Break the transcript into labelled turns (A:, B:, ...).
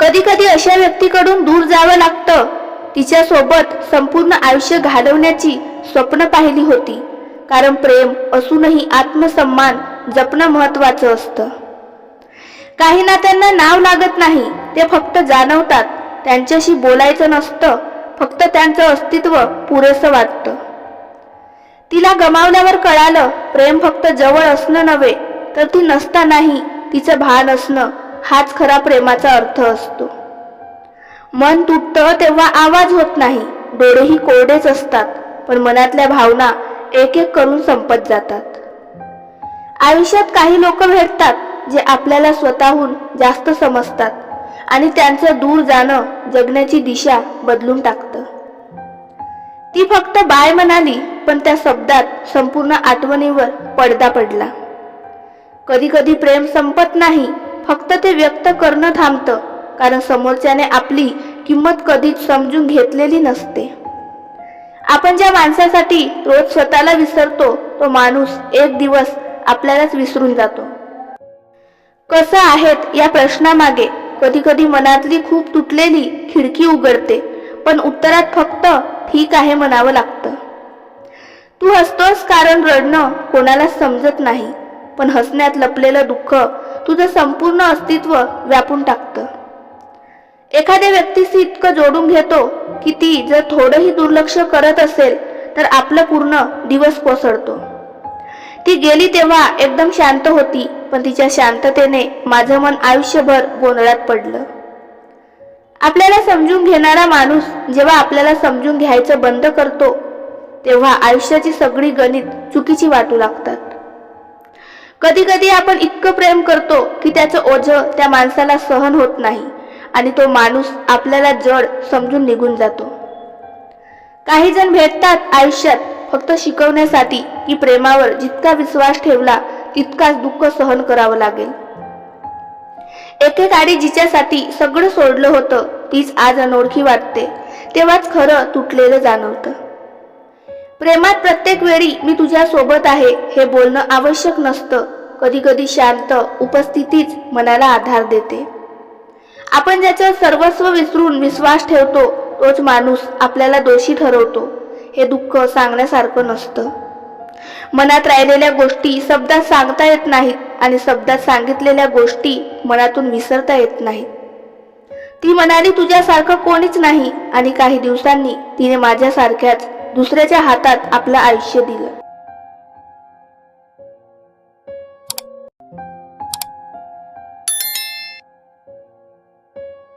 A: कधी कधी अशा व्यक्तीकडून दूर जावं लागतं. तिच्यासोबत संपूर्ण आयुष्य घालवण्याची स्वप्न पाहिली होती. कारण प्रेम असूनही आत्मसन्मान जपणं महत्वाचं असतं. काही ना त्यांना नाव लागत नाही ते फक्त जाणवतात. त्यांच्याशी बोलायचं नसतं फक्त त्यांचं अस्तित्व पुरेसं वाटतं. तिला गमावल्यावर कळालं प्रेम फक्त जवळ असणं नव्हे तर ती नसतानाही तिचं भान असणं हाच खरा प्रेमाचा अर्थ असतो. मन तुटतं तेव्हा आवाज होत नाही. डोळेही कोरडेच असतात पण मनातल्या भावना एक एक करून संपत जातात. आयुष्यात काही लोक भेटतात जे आपल्याला स्वतःहून जास्त समजतात आणि त्यांचं दूर जाणं जगण्याची दिशा बदलून टाकतं. ती फक्त बाय म्हणाली पण त्या शब्दात संपूर्ण आठवणीवर पडदा पडला. कधी कधी प्रेम संपत नाही फक्त ते व्यक्त करणं थांबतं कारण समोरच्याने आपली किंमत कधीच समजून घेतलेली नसते. आपण ज्या माणसासाठी रोज स्वतःला विसरतो तो माणूस एक दिवस आपल्यालाच विसरून जातो. कसं आहेत या प्रश्नामागे? कधी कधी मनातली खूप तुटलेली खिडकी उघडते पण उत्तरात फक्त ठीक आहे म्हणावं लागतं. तू हसतोस कारण रडणं कोणालाच समजत नाही पण हसण्यात लपलेलं दुःख तुझं संपूर्ण अस्तित्व व्यापून टाकतं. एखाद्या व्यक्तीशी इतकं जोडून घेतो की ती जर थोडंही दुर्लक्ष करत असेल तर आपलं पूर्ण दिवस कोसळतो. ती गेली तेव्हा एकदम शांत होती पण तिच्या शांततेने माझं मन आयुष्यभर गोंधळात पडलं. आपल्याला समजून घेणारा माणूस जेव्हा आपल्याला समजून घ्यायचं बंद करतो तेव्हा आयुष्याची सगळी गणित चुकीची वाटू लागतात. कधी कधी आपण इतकं प्रेम करतो की त्याचं ओझं त्या माणसाला सहन होत नाही आणि तो माणूस आपल्याला जड समजून निघून जातो. काही जण भेटतात आयुष्यात फक्त शिकवण्यासाठी की प्रेमावर जितका विश्वास ठेवला तितकाच दुःख सहन करावं लागेल. एकेकाळी जिच्यासाठी सगळं सोडलं होतं तीच आज अनोळखी वाटते. तेव्हाच खरं तुटलेलं जाणवतं. प्रेमात प्रत्येक वेळी मी तुझ्या सोबत आहे हे बोलणं आवश्यक नसतं. कधी कधी शांत उपस्थितीच मनाला आधार देते. आपण ज्याचं सर्वस्व विसरून विश्वास ठेवतो तोच माणूस आपल्याला दोषी ठरवतो. हे दुःख सांगण्यासारखं नसतं. मनात राहिलेल्या गोष्टी शब्दात सांगता येत नाहीत आणि शब्दात सांगितलेल्या गोष्टी मनातून विसरता येत नाहीत. ती म्हणाली तुझ्यासारखं कोणीच नाही आणि काही दिवसांनी तिने माझ्यासारख्याच दुसऱ्याच्या हातात आपलं आयुष्य दिलं.